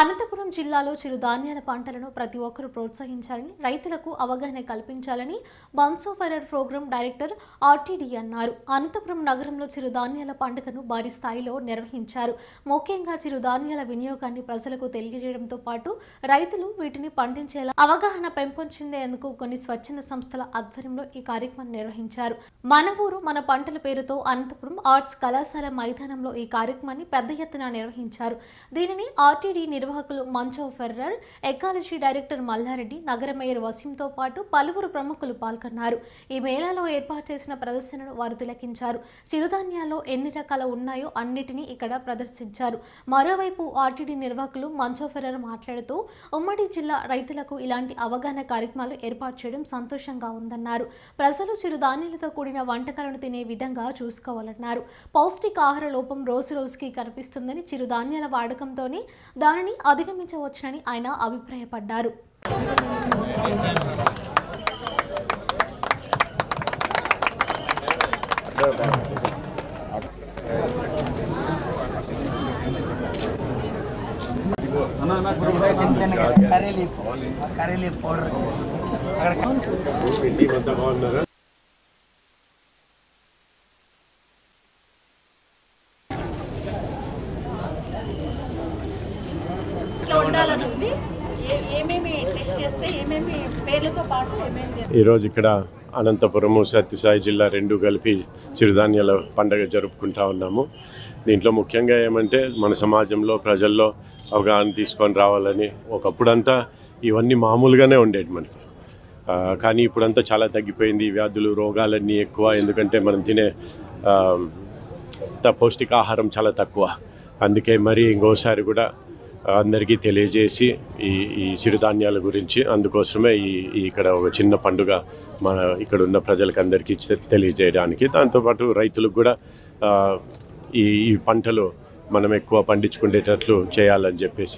అనంతపురం జిల్లాలో చిరుధాన్యాల పంటలను ప్రతి ఒక్కరూ ప్రోత్సహించాలని రైతులకు అవగాహన కల్పించాలని బన్సోఫెరర్ ప్రోగ్రాం డైరెక్టర్ ఆర్టీడీ అన్నారు. అనంతపురం నగరంలో చిరుధాన్యాల పండుగను భారీ స్థాయిలో నిర్వహించారు. ముఖ్యంగా చిరుధాన్యాల వినియోగాన్ని ప్రజలకు తెలియజేయడంతో పాటు రైతులు వీటిని పండించేలా అవగాహన పెంపొంచేందుకు కొన్ని స్వచ్ఛంద సంస్థల ఆధ్వర్యంలో ఈ కార్యక్రమం నిర్వహించారు. మన ఊరు మన పంటల పేరుతో అనంతపురం ఆర్ట్స్ కళాశాల మైదానంలో ఈ కార్యక్రమాన్ని పెద్ద ఎత్తున నిర్వహించారు. దీనిని ఆర్టీడీ నిర్వాహకులు మంచో ఫెర్రర్ ఎకాలజీ డైరెక్టర్ మల్లారెడ్డి నగర మేయర్ వసీంతో పాటు పలువురు ప్రముఖులు పాల్గొన్నారు. ఈ మేళాలో ఏర్పాటు చేసిన ప్రదర్శనను వారు తిలకించారు. చిరుధాన్యాల్లో ఎన్ని రకాలు ఉన్నాయో అన్నిటినీ ఇక్కడ ప్రదర్శించారు. మరోవైపు ఆర్టీడీ నిర్వాహకులు మంచో ఫెర్రర్ మాట్లాడుతూ ఉమ్మడి జిల్లా రైతులకు ఇలాంటి అవగాహన కార్యక్రమాలు ఏర్పాటు చేయడం సంతోషంగా ఉందన్నారు. ప్రజలు చిరుధాన్యాలతో కూడిన వంటకాలను తినే విధంగా చూసుకోవాలన్నారు. పౌష్టికాహార లోపం రోజు రోజుకి కనిపిస్తుందని చిరుధాన్యాల వాడకంతోనే దానిని అధిగమించవచ్చునని ఆయన అభిప్రాయపడ్డారు. కర్రీ పౌడర్ అక్కడ ఈరోజు ఇక్కడ అనంతపురము సత్యసాయి జిల్లా రెండు కలిపి చిరుధాన్యాల పండగ జరుపుకుంటా ఉన్నాము. దీంట్లో ముఖ్యంగా ఏమంటే మన సమాజంలో ప్రజల్లో అవగాహన తీసుకొని రావాలని ఒకప్పుడంతా ఇవన్నీ మామూలుగానే ఉండేది మనకి. కానీ ఇప్పుడంతా చాలా తగ్గిపోయింది. వ్యాధులు రోగాలన్నీ ఎక్కువ. ఎందుకంటే మనం తినే త- పౌష్టికాహారం చాలా తక్కువ. అందుకే మరి ఇంకోసారి కూడా అందరికీ తెలియజేసి ఈ ఈ చిరుధాన్యాల గురించి అందుకోసమే ఈ ఇక్కడ ఒక చిన్న పండుగ మన ఇక్కడ ఉన్న ప్రజలకు అందరికీ తెలియజేయడానికి. దాంతోపాటు రైతులకు కూడా ఈ ఈ పంటలు మనం ఎక్కువ పండించుకునేటట్లు చేయాలని చెప్పేసి